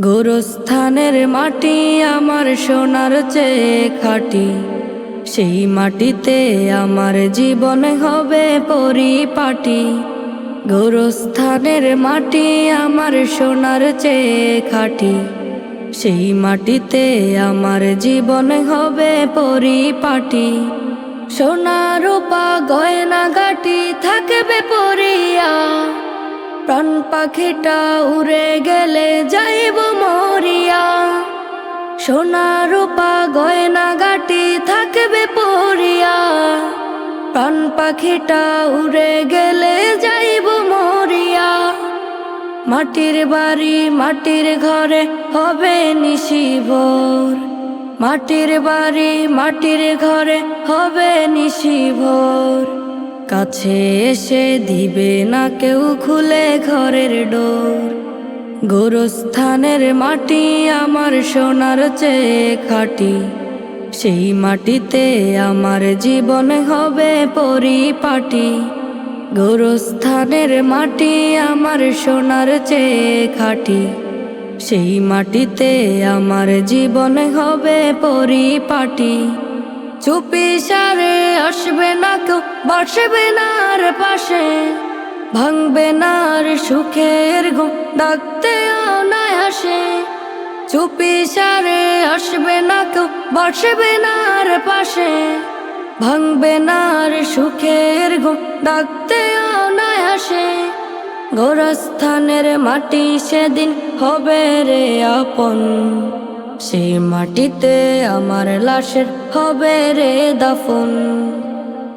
গোরস্থানের মাটি আমার সোনার চেয়ে খাটি। সেই মাটিতে আমার জীবন হবে পরিপাটি। গোরস্থানের মাটি আমার সোনার চেয়ে খাটি। সেই মাটিতে আমার জীবন হবে পরিপাটি। সোনা রূপা গয়না গাটি থাকবে পরিয়া। প্রাণ পাখিটা উড়ে গেলে যাইব মরিয়া। সোনা রূপা গয়না গাটি থাকবে পরিয়া। প্রাণ পাখিটা উড়ে গেলে যাইব মরিয়া। মাটির বাড়ি, মাটির ঘরে হবে নিশি ভোর। মাটির বাড়ি, মাটির ঘরে হবে নিশি ভোর। কাছে এসে দিবে না কেউ খুলে ঘরের ডোর। গোরস্থানের মাটি আমার সোনার চেয়ে খাটি। সেই মাটিতে আমার জীবন হবে পরিপাটি। গোরস্থানের মাটি আমার সোনার চেয়ে খাটি। সেই মাটিতে আমার জীবন হবে পরিপাটি। চুপি সারে, আসবে না কেউ, বসবে না পাশে। ভাঙবে না সুখের ঘুম, ডাকতে অনায় আসে চুপি সারে, আসবে না কেউ, বসবে না পাশে। ভাঙবে না সুখের ঘুম, ডাকতে অনায় আসে গোরস্থানের মাটি সেদিন হবে রে আপন। সেই মাটিতে, আমার লাশের হবে রে দাফন।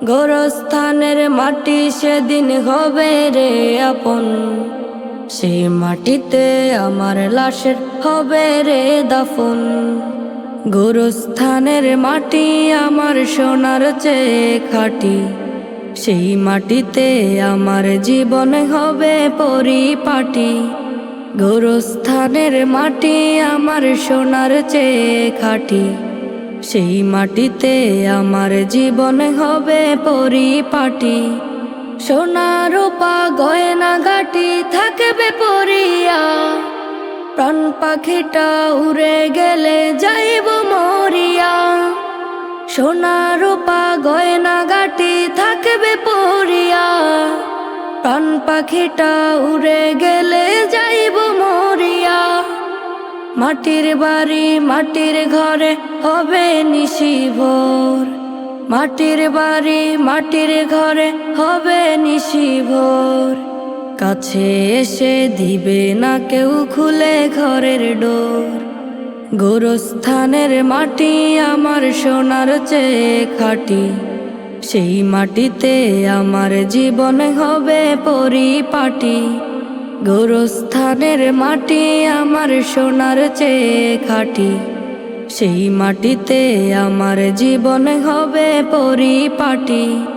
গোরস্থানের মাটি সেদিন হবে রে আপন। সেই মাটিতে আমার লাশের হবে রে দাফন। গোরস্থানের মাটি আমার সোনার চেয়ে খাটি। সেই মাটিতে আমার জীবন হবে পরিপাটি। গোরস্থানের মাটি আমার সোনার চেয়ে খাটি। সেই মাটিতে আমার জীবন হবে পরিপাটি। সোনা রূপা গয়না গাটি থাকবে পরিয়া। প্রাণ পাখিটা উড়ে গেলে যাইব মরিয়া। সোনা রূপা গয়না গাটি থাকবে পরিয়া। প্রাণ পাখিটা উড়ে গেলে মরিয়া মাটির বাড়ি, মাটির ঘরে হবে নিশি ভোর। মাটির বাড়ি, মাটির ঘরে হবে নিশি ভোর। কাছে এসে দিবে না কেউ খুলে ঘরের ডোর। গোরস্থানের মাটি আমার সোনার চেয়ে খাটি। সেই মাটিতে আমার জীবন হবে পরিপাটি। গোরস্থানের মাটি আমার সোনার চেয়ে খাটি। সেই মাটিতে আমার জীবন হবে পরিপাটি।